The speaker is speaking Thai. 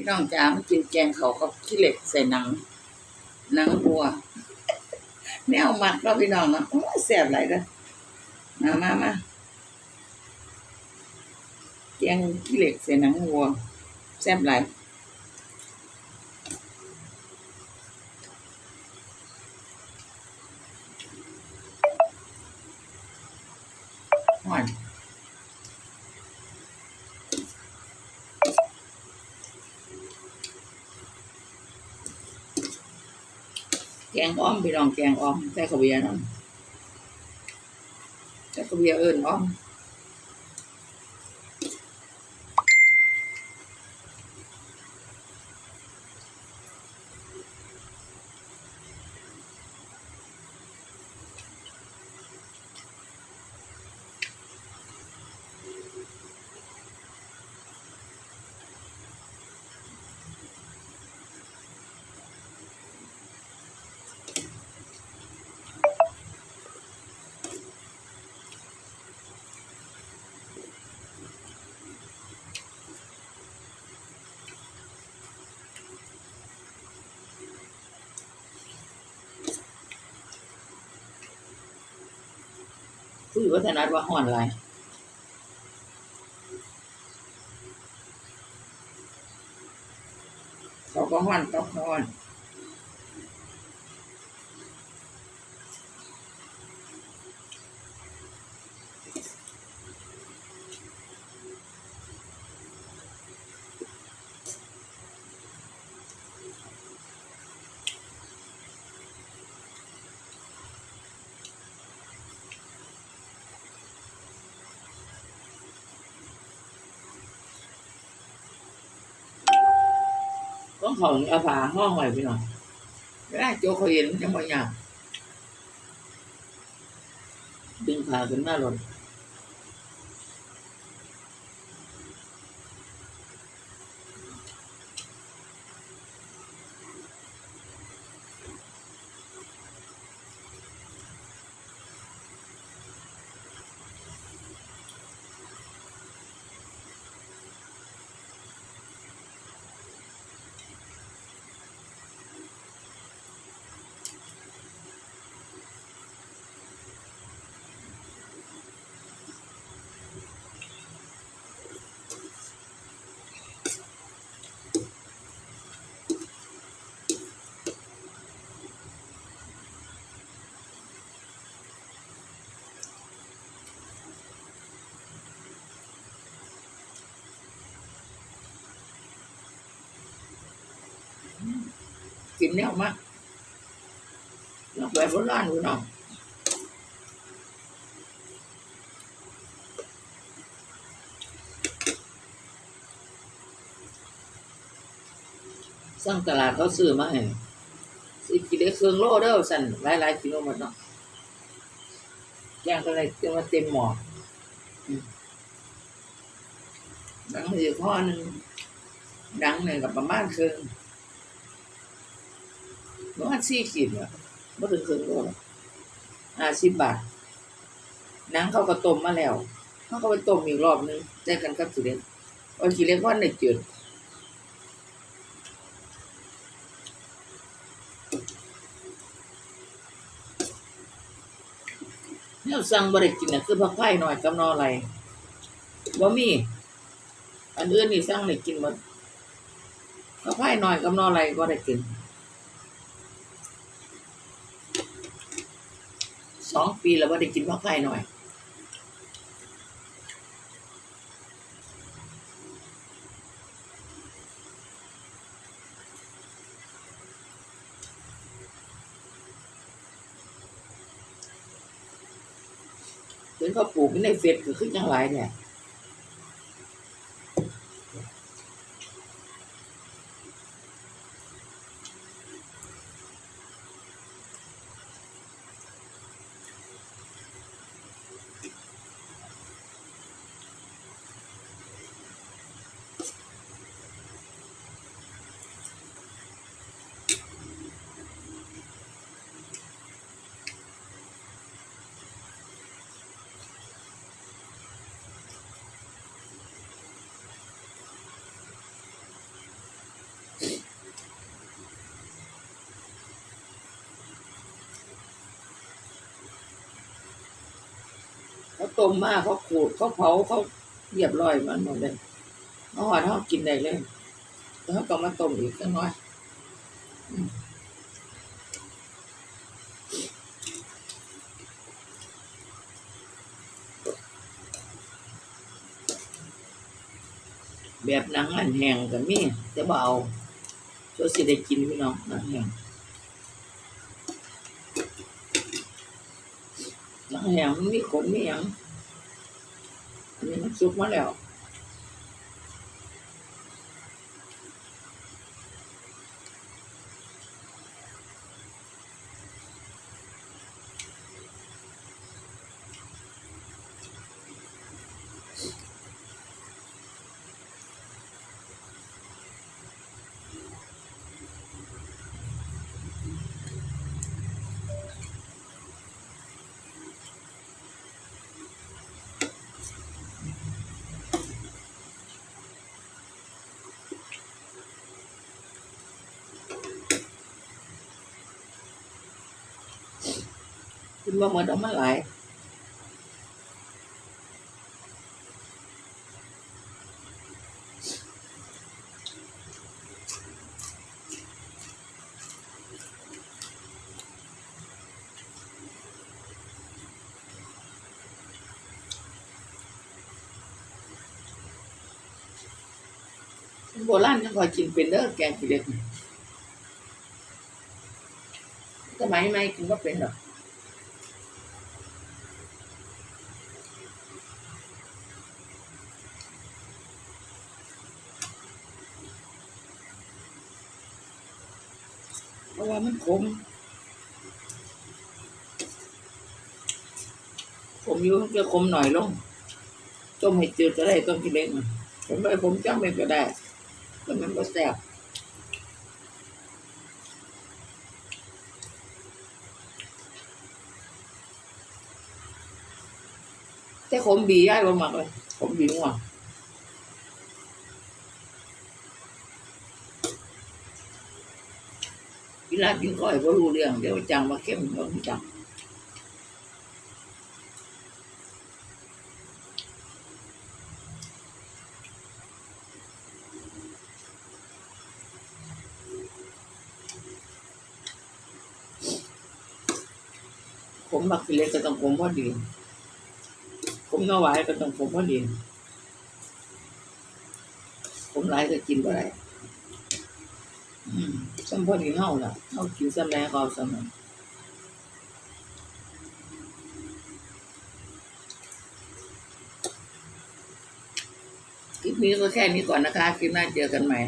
พี่น้องจ๋ามากินแกงเขากับขี้เหล็กใส่หนัง หนังวัวแนวมักเราพี่น้องเนาะโอ้แซ่บหลเลยมามามาแกงขี้เหล็กใส่หนังวัวแซ่บหลายหวาน แกงอ้อมไปลองแกงอ้อมใส่ข้าวเบียร์เนาะใส่ข้าวเบียร์เอิญอ้อม ผู้อยู่วัฒนัดว่าห่อนอะไรเขาก็ห่อนต้องห่อน เขาเอาผ้าห้องไว้พี่น้องเวลาโจเขาเห็นมันยังไม่ยากดึงผ้าขึ้นมาหล่น กินแนวมากลองไปโบราณพี่น้องสั่งตลาดเขาซื้อมาให้สิกิโลเครื่องโลเด้อสั่นหลายหลายกิโลหมดเนาะแกงก็เลยเต็มว่าเต็มหมอดังอีกข้อหนึ่งดังหนึ่งกับประมาณครึ่ง ประมาณสี่ขีดเนี่ยไม่ถึงครึ่งโลห้าสิบบาทหนังเขาก็ต้มมาแล้วเขาก็ไปต้มอีกรอบนึงแจ้กันกับสีเล็กเอาสีเล็กว่าในจืดเนี่ยสั่งบริกินน่ะคือผักไผ่หน่อยกับนออะไรบ่มี อันอื่นนี่สั่งได้กินหมดผักไผ่หน่อยกับนออะไรก็ได้กิน องปีแล้วว่าได้กินผักไผ่หน่อยเห็นเขาปลูกในเฟซก็ขึ้นยังหลายเนี่ย ต้มมากเขาขูดเขาเผาเขาเรียบร้อยมันหมดเลยเขาหอดเขากินได้เลยแล้วเขาก็มาต้มอีกสักน้อยแบบหนังอันแห้งก็มีแต่บ่เอาช่วสิได้กินพี่น้องหนังแห้งหนังแห้งมันมีขมมีหยังอันนี้มัน สุกมาแล้ว คุณว่าหมดเอามาหลายโบราณยังคอยกินเป็นเด้อแกงขี้เหล็กสมัยใหม่กินก็เป็นหรอก ราะว่ามันขมผมอยู่จะขมหน่อยลงต้มให้จืดก็ได้ต้มกินเล็กมันผมไปผมจ้ำเองก็ได้แต่มันก็แซ่บแต่ขมบีย่ายบ่มักเลยขมบีง่วง เวลากินก้อยก็รู้เรื่อง เดี๋ยวจังมาเข้มก็รู้จังผมมักกิเล็กก็ต้องผมพอดีผมน้อหวายก็ต้องผมพอดีผมหลายก็กินบ่ได้ อืมซ้ำพอดีเฮาล่ะเฮากินซ้ำแรงก็เอาซ้ำนั้นคลิปนี้ก็แค่นี้ก่อนนะคะ คลิปหน้าเจอกันใหม่